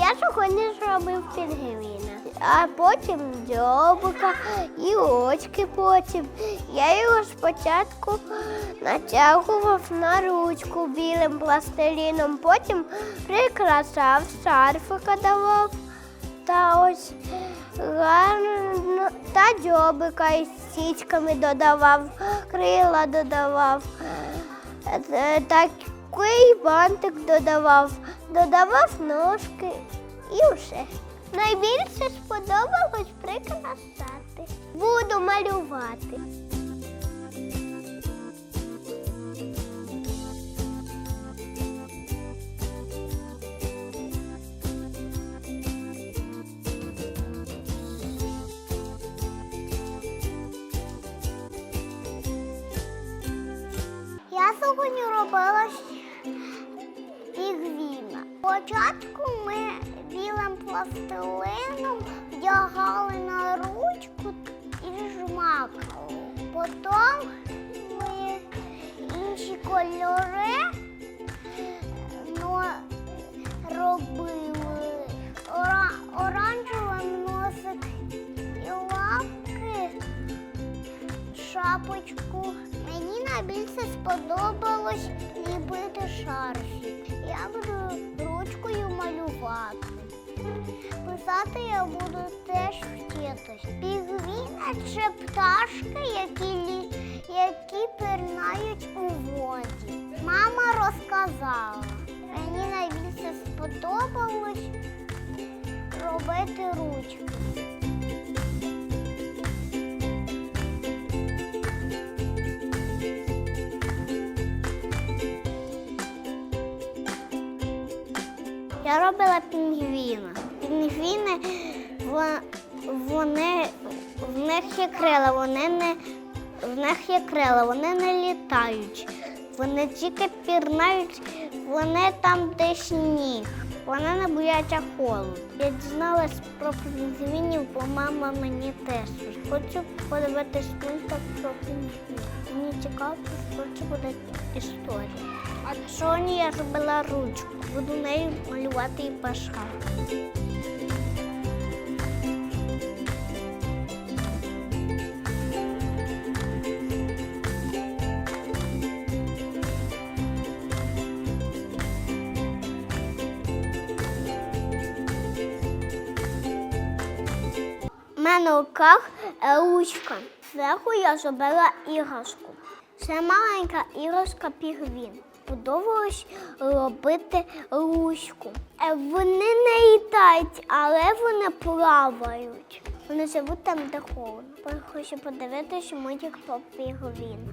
Я сьогодні зробив пінгвіна, а потім дзьобика і очки потім. Я його спочатку натягував на ручку білим пластиліном, потім прикрашав, шарфика давав та ось гарно та дзьобика із січками додавав, крила додавав. Е, Такий бантик додавав, додавав ножки і все. Найбільше сподобалось прикрасати. Буду малювати. Пластилином вдягали на ручку і жмакали. Потім ми інші кольори ну, робили. Ора- оранжевий носик і лапки шапочку. Мені найбільше сподобалось ліпити шарфік. Писати я буду теж вчитись. Пігвіна це пташки, які, які пірнають у воді. Мама розказала. Мені найбільше сподобалось робити ручки. Я робила пінгвіна. Пінгвіни вони в них є крила, вони не в них є крила, вони не літають. Вони тільки пірнають, вони там де сніг. Вони не бояться холоду. Я дізналась про пінгвінів, бо мама мені теж. Хочу подивитись мультик про пінгвінів. Мені цікаво, що буде історія. А сьогодні я зробила ручку. Буду нею малювати і пашати. В руках ручка. Зверху я зробила іграшку. Це маленька іграшка пігвін. Подобалось робити ручку. Е, Вони не літають, але вони плавають. Вони живуть там, де холодно. Хочу подивитися мультик про пігвіна.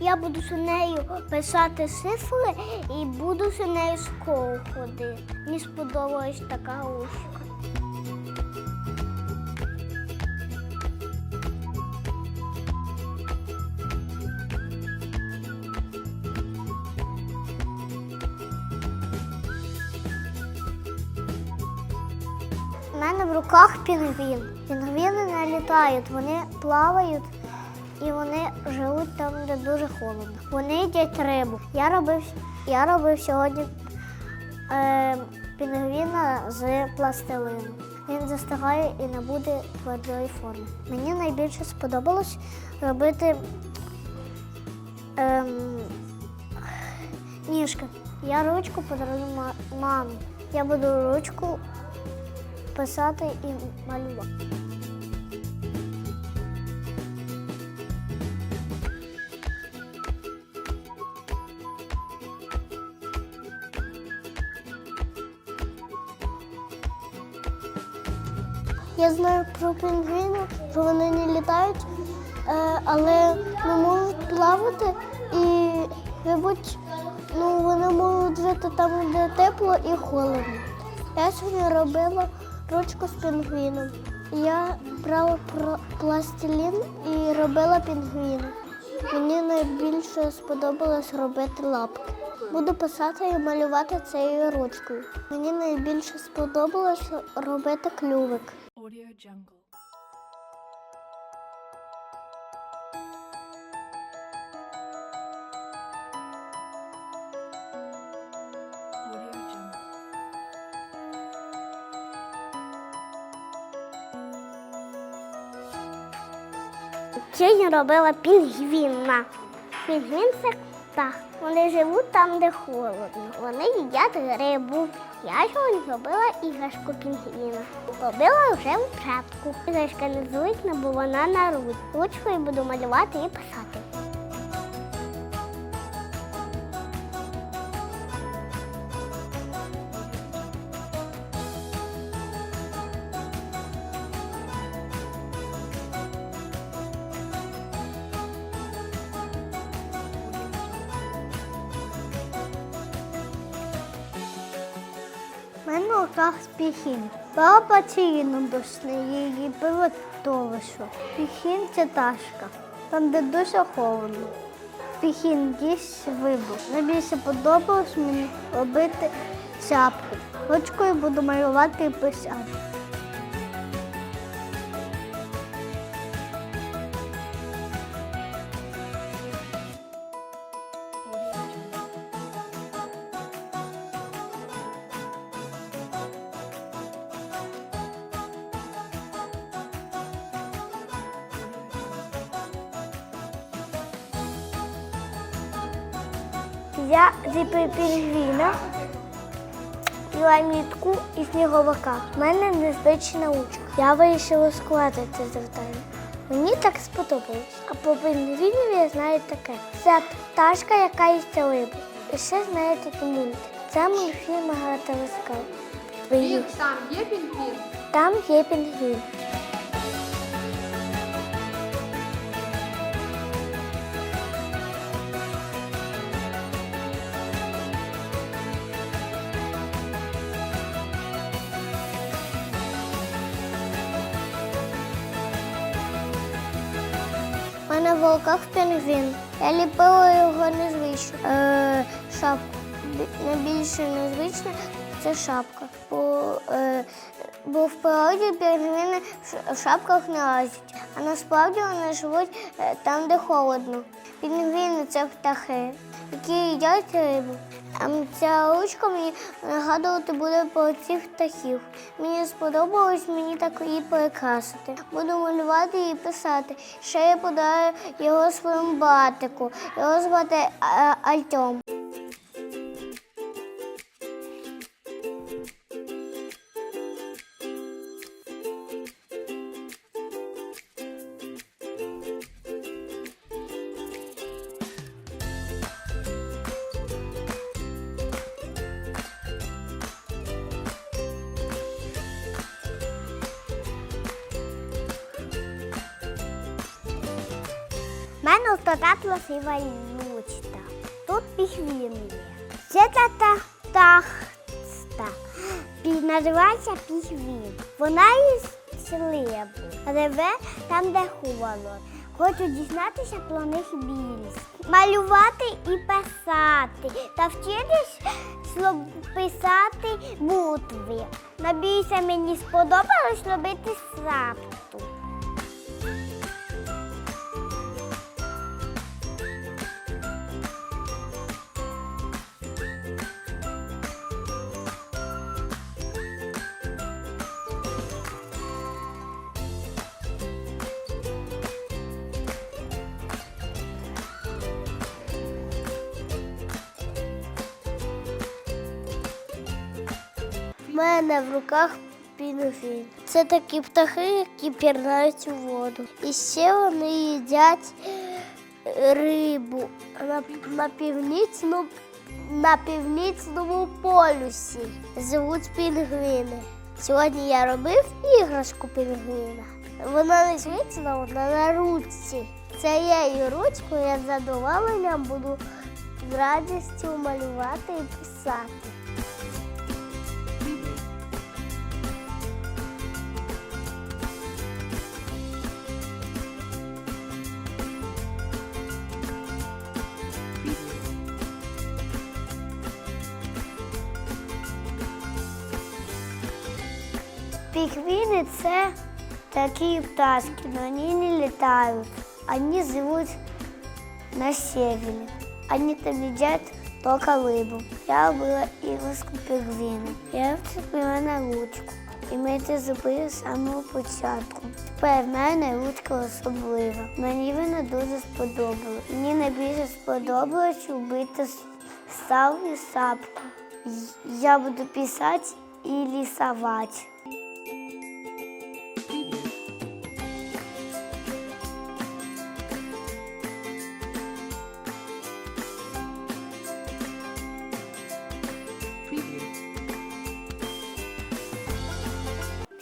Я буду з нею писати цифри і буду з нею в школу ходити. Мені сподобалась така ручка. Мене в руках пінгвін. Пінгвіни не літають, вони плавають і вони живуть там, де дуже холодно. Вони їдять рибу. Я робив, я робив сьогодні е, пінгвіна з пластилину. Він застигає і не буде твердої форми. Мені найбільше сподобалось робити ем, ніжки. Я ручку подарую ма- мамі. Я буду ручку писати і малювати. Я знаю про пінгвіни, що вони не літають, е, але не можуть плавати і, мабуть, ну, вони можуть жити там, де тепло і холодно. Я сьогодні робила ручку з пінгвіном. Я брала пластилін і робила пінгвіна. Мені найбільше сподобалось робити лапки. Буду писати і малювати цією ручкою. Мені найбільше сподобалось робити клювик. Сьогодні робила пінгвіна. Пінгвін це птах. Вони живуть там, де холодно. Вони їдять рибу. Я сьогодні робила іграшку пінгвіна. Робила вже вчатку. Іграшка незвична, бо вона на руч. Ручкою буду малювати і писати. Мене у руках піхін. Баба ціном дошли її приготовишу. Піхін це ташка, там, де дуже холодно. Піхін їсть вибух. Найбільше подобалось мені робити шапку. Ручкою буду малювати і писати. Я зіпив пінгвіна, мітку і сніговика. У мене незвична учка. Я вирішила складати це завдання. Мені так сподобалось. А по пінгвінові я знаю таке. Це пташка, яка їсть рибу. І ще знаю такий мультик. Це мультфільм Агата Ласка. Він там є пінгвін? Там є пінгвін. Мене пінгвін. Я ліпила його незвично. Е, шапку. Найбільше незвичне це шапка. Бо, е, бо в природі пінгвіни в шапках не лазять, а насправді вони живуть е, там, де холодно. Пінгвіни це птахи, які їдять рибу. А м- ця ручка мені нагадувати буде про цих птахів. Мені сподобалось мені так її перекрасити. Буду малювати і писати. Ще я подарую його своєму братику. Його звати Альтом. Артем. Мене втратила сива лючта. Тут піхвін є. Це тата тахта. Називається піхвін. Вона їсть рибу. Реве там, де холодно. Хочу дізнатися про них більше. Малювати і писати. Та вчитись писати букви. Набійся, мені сподобалось робити сапту. Мене в руках пінгвін. Це такі птахи, які пірнають у воду. І ще вони їдять е, рибу на, на, північному, на північному полюсі. Живуть пінгвіни. Сьогодні я робив іграшку пінгвіна. Вона не звична, на ручці. Цією ручкою я з задоволенням буду з радістю малювати і писати. Пінгвіни це такі пташки, но вони не літають. Вони живуть на севері. Вони там їдять тільки рибу. Я робила іграшку пінгвіна. Я вцепила на ручку. І ми це зробили з самого початку. В мене ручка особлива. Мені вона дуже сподобалась. Мені найбільше сподобалось робити с- сав і сапку. Я буду писати і рисувати.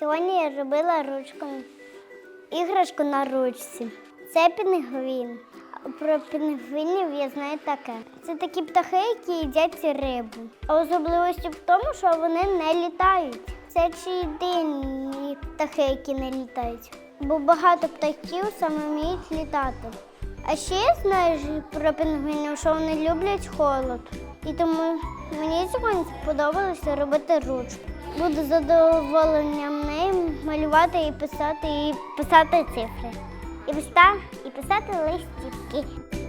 Сьогодні я робила ручку іграшку на ручці. Це пінгвін. Про пінгвінів я знаю таке. Це такі птахи, які їдять рибу. А особливості в тому, що вони не літають. Це чи єдині птахи, які не літають. Бо багато птахів саме вміють літати. А ще я знаю про пінгвінів, що вони люблять холод. І тому мені сьогодні сподобалося робити ручку. Буду задоволенням нею малювати і писати, і писати цифри. І листа, і писати листівки.